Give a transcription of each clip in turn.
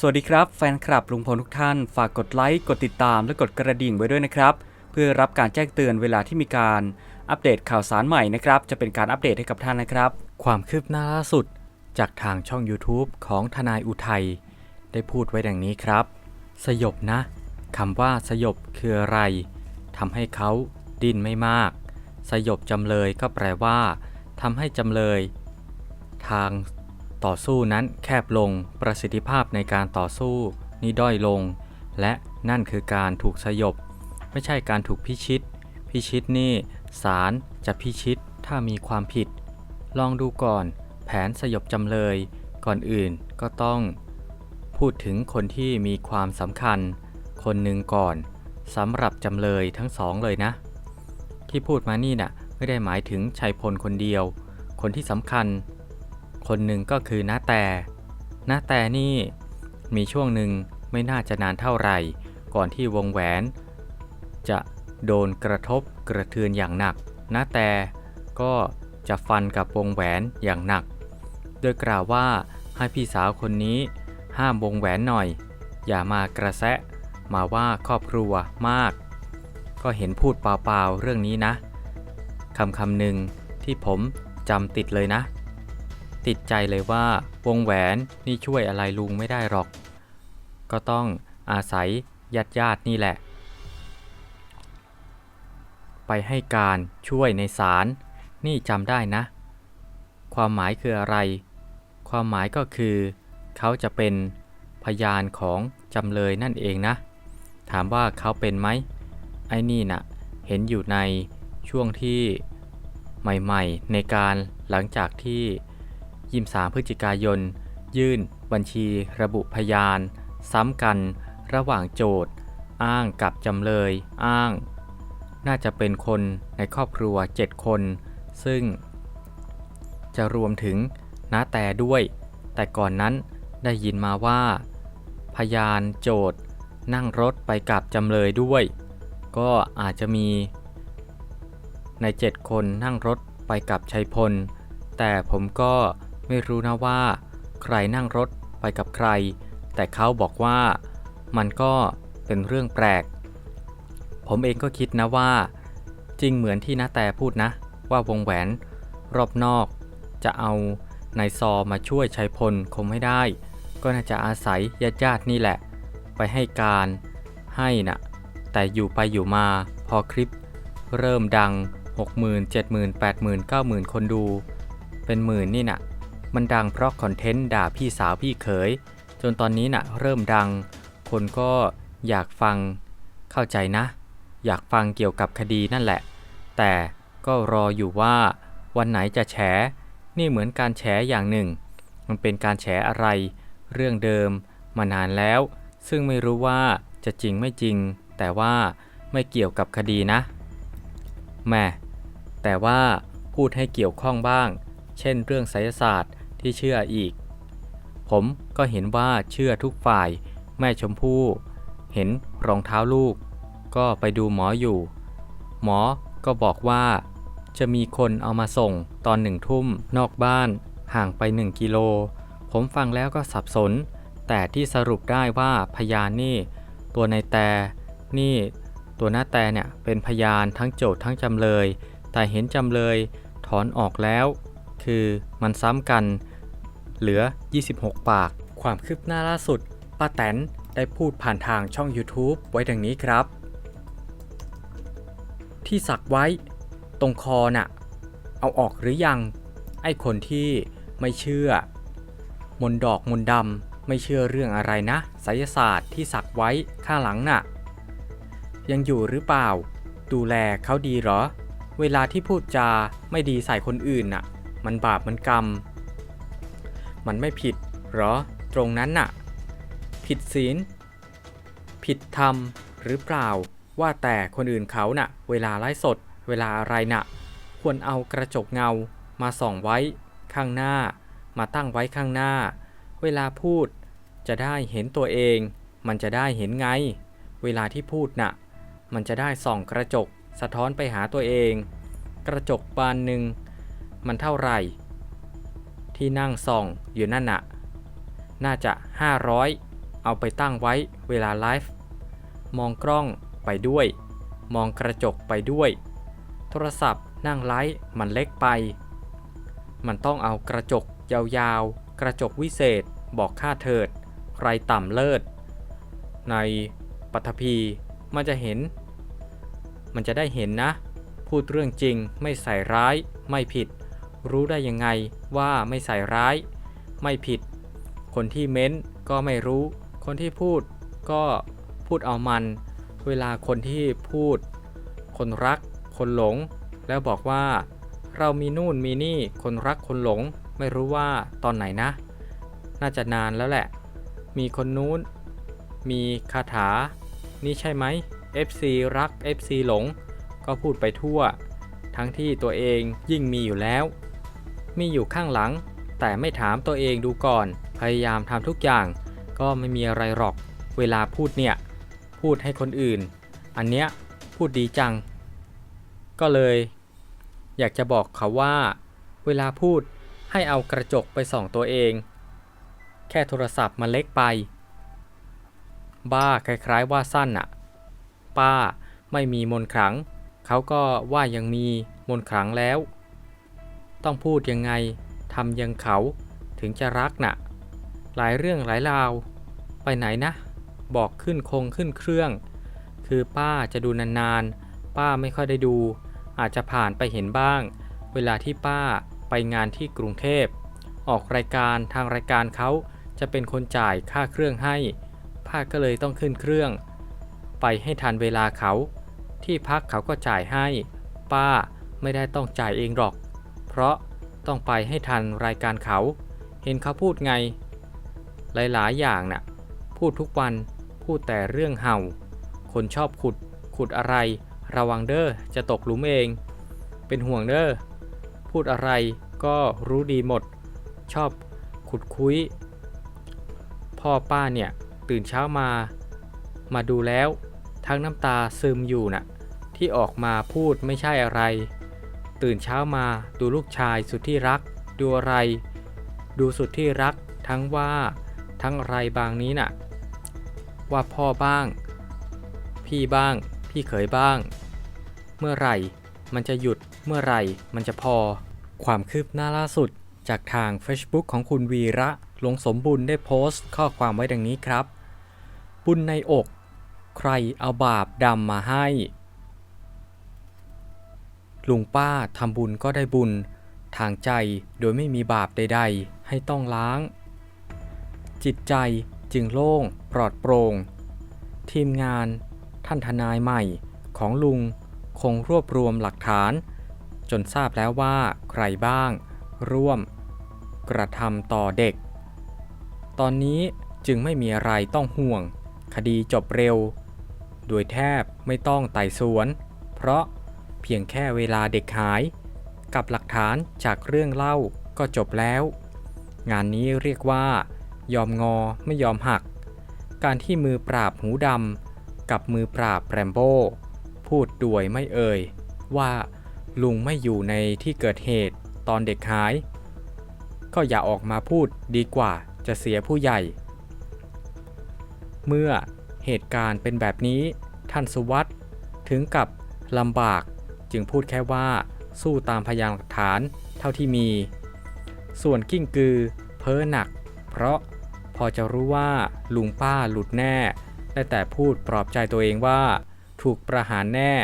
สวัสดีครับแฟนคลับลุงพลทุกท่าน ฝากกดไลค์ กดติดตามและกดกระดิ่งไว้ด้วยนะครับ เพื่อรับการแจ้งเตือนเวลาที่มีการอัปเดตข่าวสารใหม่นะครับ จะเป็นการอัปเดตให้กับท่านนะครับ ความคืบหน้าล่าสุด จากทางช่อง YouTube ของทนายอุทัย ได้พูดไว้ดังนี้ครับ สยบนะคำว่าสยบคืออะไรทำให้เขาดิ้นไม่มาก สยบจำเลยก็แปลว่าทำให้จำเลย ทาง ต่อสู้นั้นแคบลง ประสิทธิภาพในการต่อสู้นี่ด้อยลง และนั่นคือการถูกสยบ ไม่ใช่การถูกพิชิต พิชิตนี่ศาลจะพิชิตถ้ามีความผิด ลองดูก่อน แผนสยบจำเลย ก่อนอื่นก็ต้อง พูดถึงคนที่มีความสำคัญ คนหนึ่งก่อนสำหรับจำเลยทั้งสองเลยนะ ที่พูดมานี่น่ะไม่ได้หมายถึงชัยพลคนเดียว คนที่สำคัญ คนหนึ่งก็คือน้าแต่น้าแต่นี่มีช่วงหนึ่งไม่น่าจะนานเท่าไหร่ ก่อนที่วงแหวน จะโดนกระทบกระเทือนอย่างหนักน้าแต่ก็จะฟันกับวงแหวนอย่างหนัก โดยกล่าวว่าให้พี่สาวคนนี้ห้ามวงแหวนหน่อย อย่ามากระแสะมาว่าครอบครัวมาก ก็เห็นพูดเปล่าๆเรื่องนี้นะคำคำหนึ่งที่ผมจำติดเลยนะ ติดใจเลยว่าวงแหวนนี่ช่วยอะไรลุงไม่ได้หรอก ก็ต้องอาศัยญาติญาตินี่แหละ ไปให้การช่วยในศาลนี่จำได้นะ ความหมายคืออะไร ความหมายก็คือ เขาจะเป็นพยานของจำเลยนั่นเองนะ ถามว่าเขาเป็นไหม ไอ้นี่น่ะ เห็นอยู่ในช่วงที่ใหม่ๆ ในการหลังจากที่ ยิมสามพฤศจิกายน ยื่น บัญชีระบุพยาน ซ้ำกัน ระหว่างโจทย์ อ้างกับจำเลย อ้าง น่าจะเป็นคนในครอบครัว 7 คน ซึ่ง จะรวมถึงน้าแต่ด้วย แต่ก่อนนั้นได้ยินมาว่า พยานโจทย์ นั่งรถไปกับจำเลยด้วย ก็อาจจะมี ใน 7 คนนั่งรถไปกับชัยพล แต่ผมก็ ไม่รู้นะว่า ใครนั่งรถไปกับใคร แต่เขาบอกว่ามันก็เป็นเรื่องแปลก ผมเองก็คิดนะว่า จริงเหมือนที่นาแต่พูดนะ ว่าวงแหวนรอบนอก จะเอานายซอมาช่วยชัยพลคงไม่ได้ ก็น่าจะอาศัยญาติญาตินี่แหละ ไปให้การให้นะ่ะ แต่อยู่ไปอยู่มาพอคลิป เริ่มดัง 60,000 70,000 80,000 90,000 คนดู เป็นหมื่นนี่น่ะ มันดังเพราะคอนเทนต์ด่าพี่สาวพี่เขย จนตอนนี้น่ะเริ่มดัง คนก็อยากฟังเข้าใจนะ อยากฟังเกี่ยวกับคดีนั่นแหละ แต่ก็รออยู่ว่าวันไหนจะแฉ นี่เหมือนการแฉอย่างหนึ่ง มันเป็นการแฉอะไร เรื่องเดิมมานานแล้ว ซึ่งไม่รู้ว่าจะจริงไม่จริง แต่ว่าไม่เกี่ยวกับคดีนะแม่แต่ว่าพูดให้เกี่ยวข้องบ้าง เช่นเรื่องไสยศาสตร์ ที่เชื่ออีก ผมก็เห็นว่าเชื่อทุกฝ่าย แม่ชมพู่ เห็นรองเท้าลูก ก็ไปดูหมออยู่ หมอก็บอกว่า จะมีคนเอามาส่งตอนหนึ่งทุ่มนอกบ้านห่างไป1กิโล ผมฟังแล้วก็สับสน แต่ที่สรุปได้ว่าพยานนี่ ตัวในแต่นี่ ตัวหน้าแต่เนี่ยเป็นพยานทั้งโจทย์ทั้งจำเลย แต่เห็นจำเลยถอนออกแล้ว คือมันซ้ำกัน เหลือ 26 ปาก ความคืบหน้าล่าสุดป้าแตนได้พูดผ่านทางช่อง YouTube ไว้ดังนี้ครับ ที่สักไว้ ตรงคอน่ะ เอาออกหรือยัง ไอ้คนที่ไม่เชื่อ มนดอกมนดำไม่เชื่อเรื่องอะไรนะไสยศาสตร์ที่สักไว้ข้างหลังน่ะ ยังอยู่หรือเปล่า ดูแลเขาดีหรอ เวลาที่พูดจาไม่ดีใส่คนอื่นน่ะ มันบาปมันกรรม มันไม่ผิดเหรอ ตรงนั้นน่ะ ผิดศีล ผิดธรรมหรือเปล่า ว่าแต่คนอื่นเขาน่ะ เวลาไลฟ์สด เวลาอะไรน่ะ ควรเอากระจกเงามาส่องไว้ ข้างหน้า มาตั้งไว้ข้างหน้า เวลาพูด จะได้เห็นตัวเอง มันจะได้เห็นไง เวลาที่พูดน่ะ มันจะได้ส่องกระจก สะท้อนไปหาตัวเอง กระจกบานหนึ่งมันเท่าไหร่ ที่นั่งส่องอยู่นั่นน่ะ น่าจะ 500 เอาไปตั้งไว้เวลาไลฟ์ มองกล้องไปด้วย มองกระจกไปด้วย โทรศัพท์นั่งไลฟ์มันเล็กไป มันต้องเอากระจกยาวๆ กระจกวิเศษบอกค่าเถิด ใครต่ำเลิศ ในปัทภีมันจะเห็น มันจะได้เห็นนะ พูดเรื่องจริงไม่ใส่ร้ายไม่ผิด รู้ได้ยังไงว่าไม่ใส่ร้าย ไม่ผิด คนที่เม้นก็ไม่รู้ คนที่พูดก็พูดเอามัน เวลาคนที่พูด คนรัก คนหลง แล้วบอกว่า เรามีนู่นมีนี่คนรักคนหลง ไม่รู้ว่าตอนไหนนะ น่าจะนานแล้วแหละ มีคนนู้น มีคาถา นี่ใช่ไหม FC รัก FC หลง ก็พูดไปทั่ว ทั้งที่ตัวเองยิ่งมีอยู่แล้ว มีอยู่ข้างหลัง แต่ไม่ถามตัวเองดูก่อน พยายามทำทุกอย่าง ก็ไม่มีอะไรหรอก เวลาพูดเนี่ย พูดให้คนอื่น อันเนี้ยพูดดีจัง ก็เลย อยากจะบอกเขาว่า เวลาพูดให้เอากระจกไปส่องตัวเอง แค่โทรศัพท์มันเล็กไป บ้าคล้ายๆว่าสั้นอะป้าไม่มีมนขลัง เขาก็ว่ายังมีมนขลังแล้ว ต้องพูดยังไงทำยังเขาถึงจะรักน่ะ หลายเรื่องหลายราว ไปไหนนะ บอกขึ้นคงขึ้นเครื่อง คือป้าจะดูนานๆ ป้าไม่ค่อยได้ดู อาจจะผ่านไปเห็นบ้าง เวลาที่ป้าไปงานที่กรุงเทพ ออกรายการทางรายการเขาจะเป็นคนจ่ายค่าเครื่องให้ ป้าก็เลยต้องขึ้นเครื่อง ไปให้ทันเวลาเขา ที่พักเขาก็จ่ายให้ ป้าไม่ได้ต้องจ่ายเองหรอก ราะต้องไปให้ทันรายการเขา เห็นเขาพูดไง หลายๆ อย่างน่ะ พูดทุกวัน พูดแต่เรื่องเห่า คนชอบขุด ขุดอะไร ระวังเด้อ จะตกหลุมเอง เป็นห่วงเด้อ พูดอะไรก็รู้ดีหมด ชอบขุดคุย พ่อป้าเนี่ย ตื่นเช้ามา มาดูแล้ว ทั้งน้ำตาซึมอยู่น่ะ ที่ออกมาพูดไม่ใช่อะไร ตื่นเช้ามาดูลูกชายสุดที่รัก ดูอะไร ดูสุดที่รัก ทั้งว่าทั้งอะไรบางนี้น่ะ ว่าพ่อบ้าง พี่บ้าง พี่เขยบ้าง เมื่อไหร่มันจะหยุดเมื่อไหร่มันจะพอ ความคืบหน้าล่าสุด จากทาง Facebook ของคุณวีระหลวงสมบุญได้โพสต์ข้อความไว้ดังนี้ครับ บุญในอก ใครเอาบาปดำมาให้ ลุงป้าทำบุญก็ได้บุญ ทางใจโดยไม่มีบาปใดๆ ให้ต้องล้าง จิตใจจึงโล่งปลอดโปร่ง ทีมงานท่านทนายใหม่ของลุงคงรวบรวมหลักฐาน จนทราบแล้วว่าใครบ้าง ร่วม กระทำต่อเด็ก ตอนนี้จึงไม่มีอะไรต้องห่วง คดีจบเร็ว โดยแทบไม่ต้องไต่สวน เพราะ เพียงแค่เวลาเด็กหาย กับหลักฐานจากเรื่องเล่าก็จบแล้ว งานนี้เรียกว่า ยอมงอไม่ยอมหัก การที่มือปราบหูดำกับมือปราบแรมโบ้พูดด้วยไม่เอ่ย ว่าลุงไม่อยู่ในที่เกิดเหตุตอนเด็กหาย ก็อย่าออกมาพูดดีกว่าจะเสียผู้ใหญ่ เมื่อเหตุการณ์เป็นแบบนี้ท่านสุวัตถึงกับลำบาก จึงพูดแค่ว่าสู้ตามพยานหลักฐานเท่าที่มี ส่วนกิ้งกือ เพ้อหนัก เพราะพอจะรู้ว่าลุงป้าหลุดแน่ ได้แต่พูดปลอบใจตัวเองว่า ถูกประหารแน่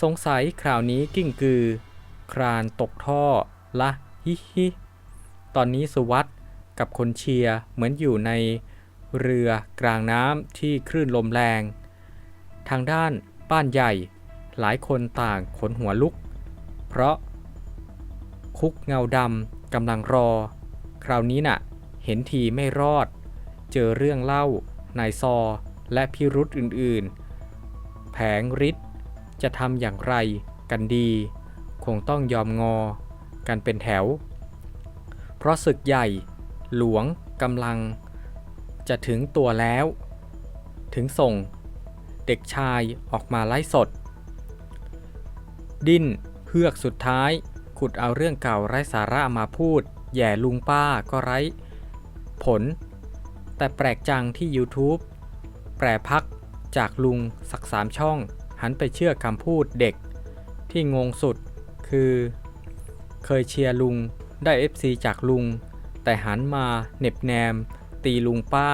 สงสัยคราวนี้กิ้งกือ ครานตกท่อ ละฮิฮิตอนนี้สุวัตกับคนเชียร์เหมือนอยู่ในเรือกลางน้ำที่คลื่นลมแรง ทางด้านบ้านใหญ่ หลายคนต่างขนหัวลุก เพราะ คุกเงาดำกำลังรอ คราวนี้น่ะ เห็นทีไม่รอด เจอเรื่องเล่านายซอ และพิรุษอื่นๆ แผงฤทธิ์จะทำอย่างไรกันดี คงต้องยอมงอ กันเป็นแถว เพราะศึกใหญ่ หลวงกำลัง จะถึงตัวแล้ว ถึงส่ง เด็กชายออกมาไล่สด ดิ้นเฮือกสุดท้าย ขุดเอาเรื่องเก่าไร้สาระมาพูด แย่ลุงป้าก็ไร้ ผล แต่แปลกจังที่ YouTube แปรพักจากลุงสักสามช่อง หันไปเชื่อคำพูดเด็ก ที่งงสุดคือ เคยเชียร์ลุงได้ FC จากลุง แต่หันมาเหน็บแนม ตีลุงป้า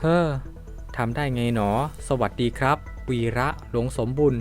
เฮ้อทำได้ไงหนอ สวัสดีครับ วีระหลวงสมบุญ